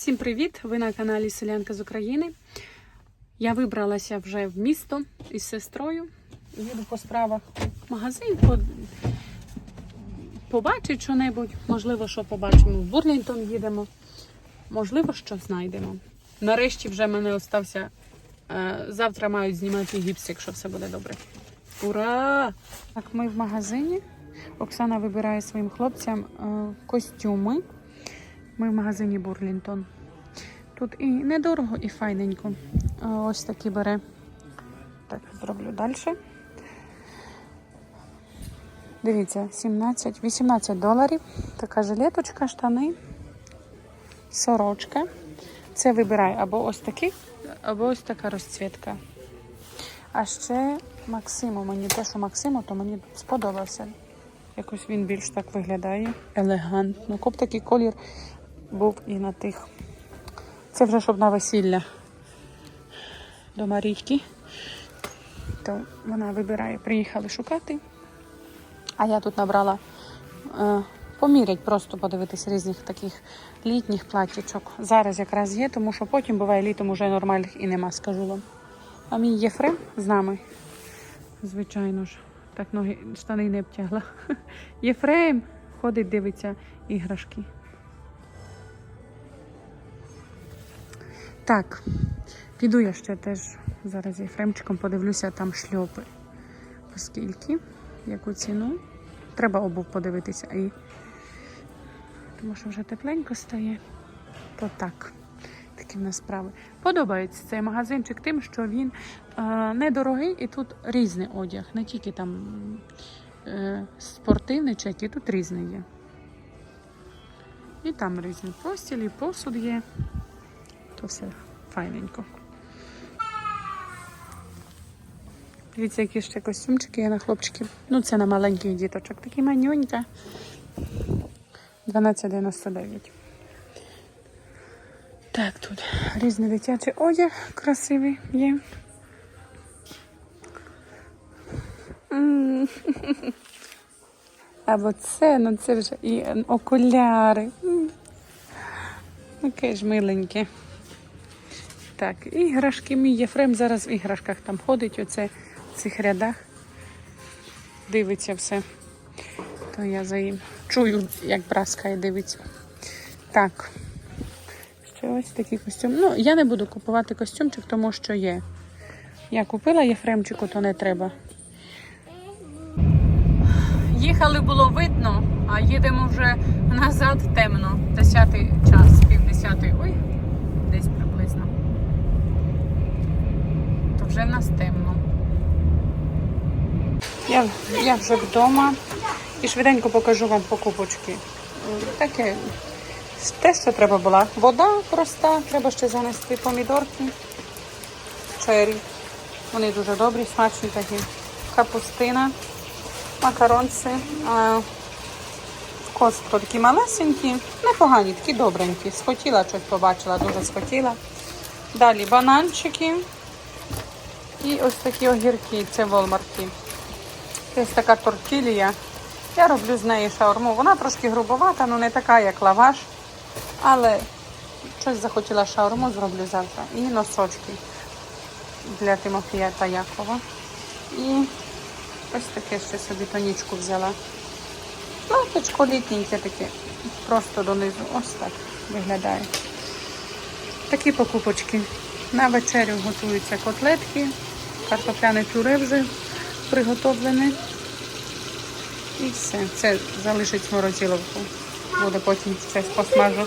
Всім привіт! Ви на каналі Селянка з України. Я вибралася вже в місто із сестрою. Їду по справах в магазин, по... побачить що-небудь. Можливо, що побачимо. В Бурлінтон їдемо. Можливо, що знайдемо. Нарешті вже мене остався. е, Завтра мають знімати гіпс, якщо все буде добре. Ура! Так, ми в магазині. Оксана вибирає своїм хлопцям е, костюми. Ми в магазині Бурлінтон. Тут і недорого, і файненько. Ось такі бере. Так, зроблю далі. Дивіться, 17, 18 доларів. Така жилеточка, штани, сорочка. Це вибирай або ось такий, або ось така розцвітка. А ще Максиму, мені те, що Максиму, то мені сподобався. Якось він більш так виглядає елегантно. Коп такий колір був і на тих. Це вже щоб на весілля до Марійки. То вона вибирає, приїхали шукати. А я тут набрала е, помірять, просто подивитися різних таких літніх платічок. Зараз якраз є, тому що потім буває літом уже нормальних і нема, скажу вам. А мій Єфрем з нами. Звичайно ж, так ноги штани не обтягла. Єфрем ходить, дивиться іграшки. Так, піду я ще теж зараз з Єфремчиком подивлюся там шльопи. Оскільки, яку ціну. Треба обув подивитися і. Тому що вже тепленько стає. То так. Такі в нас справи. Подобається цей магазинчик тим, що він е, недорогий і тут різний одяг, не тільки там е, спортивний чи який, тут різний є. І там різні постілі, посуд є. То все файненько. Дивіться, які ще костюмчики є на хлопчиків. Ну, це на маленьких діточок. Такі манюнька. 12,99. Так, тут різний дитячий одяг красивий є. Або це, ну це вже і окуляри. Яке ж миленьке. Так, іграшки. Мій Єфрем зараз в іграшках там ходить, оце в цих рядах. Дивиться все. То я за їм чую, як браскає дивиться. Так. Ще ось такий костюм. Ну, я не буду купувати костюмчик, тому що є. Я купила Єфремчику, то не треба. Їхали було видно, а їдемо вже назад темно. Десятий час, пів десятий. Ой, десь приблизно. Вже в нас темно. Я, я вже вдома і швиденько покажу вам покупочки. Таке те, що треба була. Вода проста, треба ще занести помідорки, чері. Вони дуже добрі, смачні такі. Капустина, макаронці. Костко такі малесенькі, непогані, такі добренькі. Схотіла щось побачила, дуже схотіла. Далі бананчики. І ось такі огірки, це волмарки. Ось така тортілія. Я роблю з неї шаурму. Вона трошки грубовата, ну не така, як лаваш. Але щось захотіла шаурму, зроблю завтра. І носочки для Тимофія та Якова. І ось таке ще собі тонічку взяла. Платочко літненьке таке, просто донизу. Ось так виглядає. Такі покупочки. На вечерю готуються котлетки, картопляне пюре вже приготовлене. І все. Це залишить морозиловку. Буде потім все посмажу.